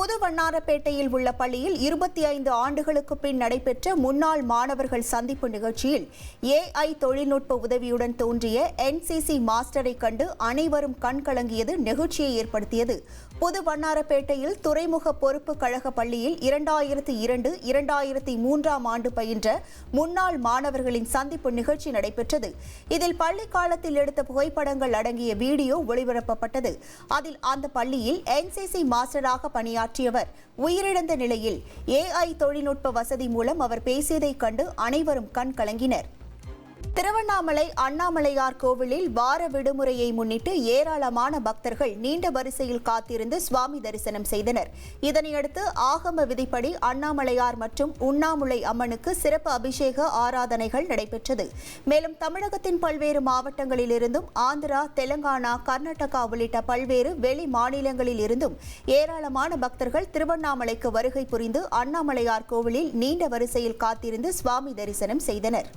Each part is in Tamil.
புது வண்ணாரப்பேட்டையில் உள்ள பள்ளியில் இருபத்தி ஐந்து ஆண்டுகளுக்கு பின் நடைபெற்ற முன்னாள் மாணவர்கள் சந்திப்பு நிகழ்ச்சியில் ஏஐ தொழில்நுட்ப உதவியுடன் தோன்றிய என்சிசி மாஸ்டரை கண்டு அனைவரும் கண் கலங்கியது நெகிழ்ச்சியை ஏற்படுத்தியது. புது வண்ணாரப்பேட்டையில் துறைமுக பொறுப்பு கழக பள்ளியில் இரண்டாயிரத்தி இரண்டு இரண்டாயிரத்தி மூன்றாம் ஆண்டு பயின்ற முன்னாள் மாணவர்களின் சந்திப்பு நிகழ்ச்சி நடைபெற்றது. இதில் பள்ளி காலத்தில் எடுத்த புகைப்படங்கள் அடங்கிய வீடியோ ஒளிபரப்பப்பட்டது. அதில் அந்த பள்ளியில் என்சிசி மாஸ்டராக பணியாற்றியவர் உயிரிழந்த நிலையில் ஏஐ தொழில்நுட்ப வசதி மூலம் அவர் பேசியதைக் கண்டு அனைவரும் கண் கலங்கினர். திருவண்ணாமலை அண்ணாமலையார் கோவிலில் வார விடுமுறையை முன்னிட்டு ஏராளமான பக்தர்கள் நீண்ட வரிசையில் காத்திருந்து சுவாமி தரிசனம் செய்தனர். இதனையடுத்து ஆகம விதிப்படி அண்ணாமலையார் மற்றும் உண்ணாமுலை அம்மனுக்கு சிறப்பு அபிஷேக ஆராதனைகள் நடைபெற்றது. மேலும் தமிழகத்தின் பல்வேறு மாவட்டங்களிலிருந்தும் ஆந்திரா தெலங்கானா கர்நாடகா உள்ளிட்ட பல்வேறு வெளி மாநிலங்களில் இருந்தும் ஏராளமான பக்தர்கள் திருவண்ணாமலைக்கு வருகை புரிந்து அண்ணாமலையார் கோவிலில் நீண்ட வரிசையில் காத்திருந்து சுவாமி தரிசனம் செய்தனர்.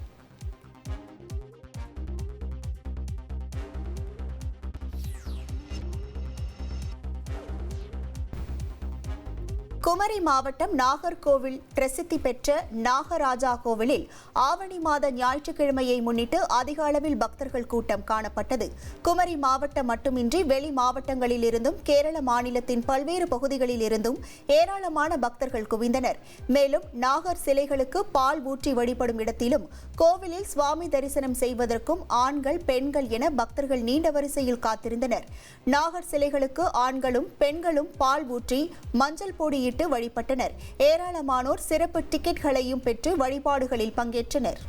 குமரி மாவட்டம் நாகர்கோவில் பிரசித்தி பெற்ற நாகராஜா கோவிலில் ஆவணி மாத ஞாயிற்றுக்கிழமையை முன்னிட்டு அதிக அளவில் பக்தர்கள் கூட்டம் காணப்பட்டது. குமரி மாவட்டம் மட்டுமின்றி வெளி மாவட்டங்களில் இருந்தும் கேரள மாநிலத்தின் பல்வேறு பகுதிகளில் இருந்தும் ஏராளமான பக்தர்கள் குவிந்தனர். மேலும் நாகர் சிலைகளுக்கு பால் ஊற்றி வழிபடும் இடத்திலும் கோவிலில் சுவாமி தரிசனம் செய்வதற்கும் ஆண்கள் பெண்கள் என பக்தர்கள் நீண்ட வரிசையில் காத்திருந்தனர். நாகர் சிலைகளுக்கு ஆண்களும் பெண்களும் பால் ஊற்றி மஞ்சள் முறையிட்டு வழிபட்டனர். ஏராளமானோர் சிறப்பு டிக்கெட்களையும் பெற்று வழிபாடுகளில் பங்கேற்றனர்.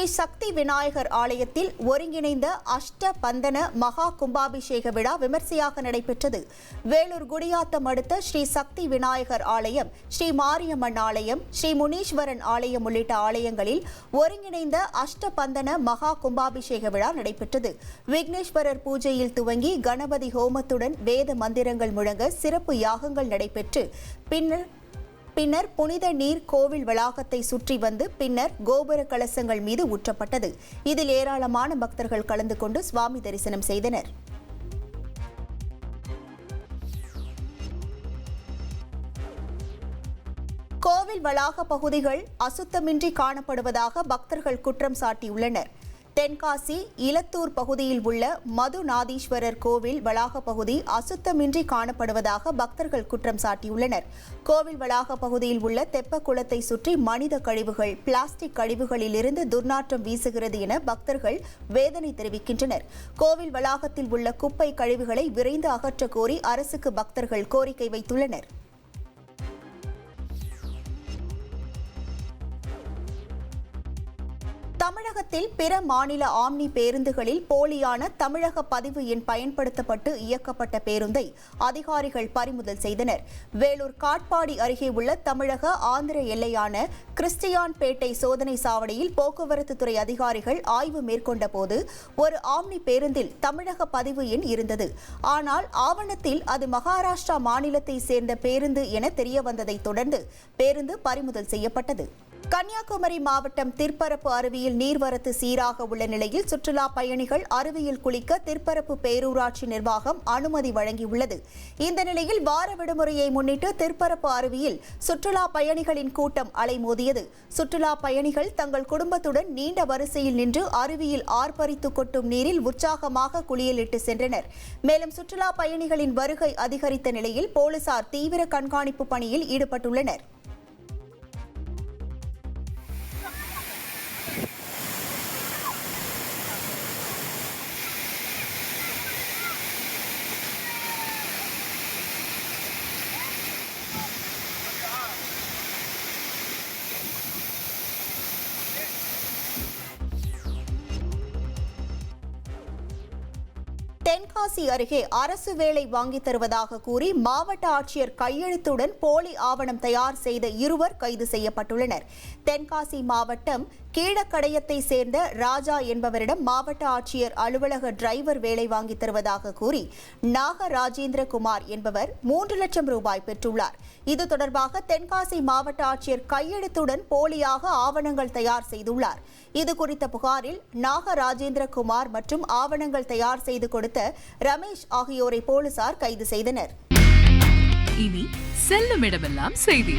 ஸ்ரீ சக்தி விநாயகர் ஆலயத்தில் ஒருங்கிணைந்த அஷ்ட பந்தன மகா கும்பாபிஷேக விழா விமர்சையாக நடைபெற்றது. வேலூர் குடியாத்தம் அடுத்த ஸ்ரீ சக்தி விநாயகர் ஆலயம் ஸ்ரீ மாரியம்மன் ஆலயம் ஸ்ரீ முனீஸ்வரன் ஆலயம் உள்ளிட்ட ஆலயங்களில் ஒருங்கிணைந்த அஷ்ட பந்தன மகா கும்பாபிஷேக விழா நடைபெற்றது. விக்னேஸ்வரர் பூஜையில் துவங்கி கணபதி ஹோமத்துடன் வேத மந்திரங்கள் முழங்க சிறப்பு யாகங்கள் நடைபெற்று பின்னர் பின்னர் புனித நீர் கோவில் வளாகத்தை சுற்றி வந்து பின்னர் கோபுர கலசங்கள் மீது ஊற்றப்பட்டது. இதில் ஏராளமான பக்தர்கள் கலந்து கொண்டு சுவாமி தரிசனம் செய்தனர். கோவில் வளாக பகுதிகள் அசுத்தமின்றி காணப்படுவதாக பக்தர்கள் குற்றம் சாட்டியுள்ளனர். தென்காசி இலத்தூர் பகுதியில் உள்ள மதுநாதீஸ்வரர் கோவில் வளாக பகுதி அசுத்தமின்றி காணப்படுவதாக பக்தர்கள் குற்றம் சாட்டியுள்ளனர். கோவில் வளாக பகுதியில் உள்ள தெப்ப குளத்தை சுற்றி மனித கழிவுகள் பிளாஸ்டிக் கழிவுகளிலிருந்து துர்நாற்றம் வீசுகிறது என பக்தர்கள் வேதனை தெரிவிக்கின்றனர். கோவில் வளாகத்தில் உள்ள குப்பை கழிவுகளை விரைந்து அகற்ற கோரி அரசுக்கு பக்தர்கள் கோரிக்கை வைத்துள்ளனர். தமிழகத்தில் பிற மாநில ஆம்னி பேருந்துகளில் போலியான தமிழக பதிவு எண் பயன்படுத்தப்பட்டு இயக்கப்பட்ட பேருந்தை அதிகாரிகள் பறிமுதல் செய்தனர். வேலூர் காட்பாடி அருகே உள்ள தமிழக ஆந்திர எல்லையான கிறிஸ்டியான்பேட்டை சோதனை சாவடியில் போக்குவரத்து துறை அதிகாரிகள் ஆய்வு மேற்கொண்ட போது ஒரு ஆம்னி பேருந்தில் தமிழக பதிவு எண் இருந்தது. ஆனால் ஆவணத்தில் அது மகாராஷ்டிரா மாநிலத்தை சேர்ந்த பேருந்து என தெரியவந்ததை தொடர்ந்து பேருந்து பறிமுதல் செய்யப்பட்டது. கன்னியாகுமரி மாவட்டம் திற்பரப்பு அருவியில் நீர்வரத்து சீராக உள்ள நிலையில் சுற்றுலா பயணிகள் அருவியில் குளிக்க திற்பரப்பு பேரூராட்சி நிர்வாகம் அனுமதி வழங்கியுள்ளது. இந்த நிலையில் வார விடுமுறையை முன்னிட்டு திற்பரப்பு அருவியில் சுற்றுலா பயணிகளின் கூட்டம் அலைமோதியது. சுற்றுலா பயணிகள் தங்கள் குடும்பத்துடன் நீண்ட வரிசையில் நின்று அருவியில் ஆர்ப்பரித்து கொட்டும் நீரில் உற்சாகமாக குளியலிட்டு சென்றனர். மேலும் சுற்றுலா பயணிகளின் வருகை அதிகரித்த நிலையில் போலீசார் தீவிர கண்காணிப்பு பணியில் ஈடுபட்டுள்ளனர். தென்காசி அருகே அரசு வேலை வாங்கித் தருவதாக கூறி மாவட்ட ஆட்சியர் கையெழுத்துடன் போலி ஆவணம் தயார் செய்த இருவர் கைது செய்யப்பட்டுள்ளனர். தென்காசி மாவட்டம் கீழக்கடையத்தை சேர்ந்த ராஜா என்பவரிடம் மாவட்ட ஆட்சியர் அலுவலக டிரைவர் வேலை வாங்கி தருவதாக கூறி நாக ராஜேந்திர குமார் என்பவர் மூன்று லட்சம் ரூபாய் பெற்றுள்ளார். இது தொடர்பாக தென்காசி மாவட்ட ஆட்சியர் கையெழுத்துடன் போலியாக ஆவணங்கள் தயார் செய்துள்ளார். இது குறித்த புகாரில் நாக ராஜேந்திர குமார் மற்றும் ஆவணங்கள் தயார் செய்து கொடுத்த ரமேஷ் ஆகியோரை போலீசார் கைது செய்தனர். இனி செல்லும் இடமெல்லாம் செய்தி.